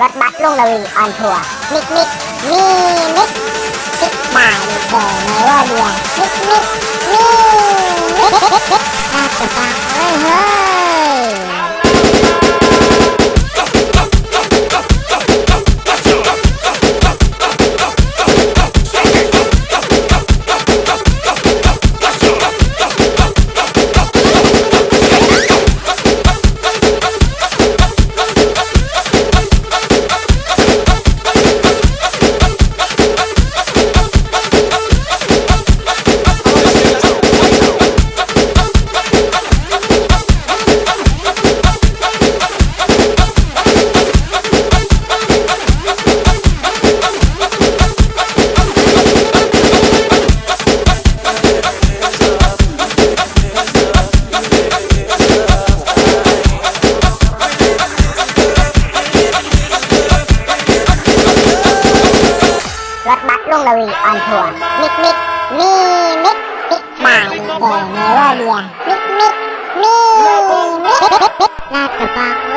รถบัสลุงละวีออนทัวร์มิกมิกมีมิกมิกบายเดย์เนเวอร์เดียมิกมิก Gallery on Tour มิกมิกมีมิกมิกมายเดอเนเวอร์เรียมิกมิกมีมิกมิกลาดกระบัง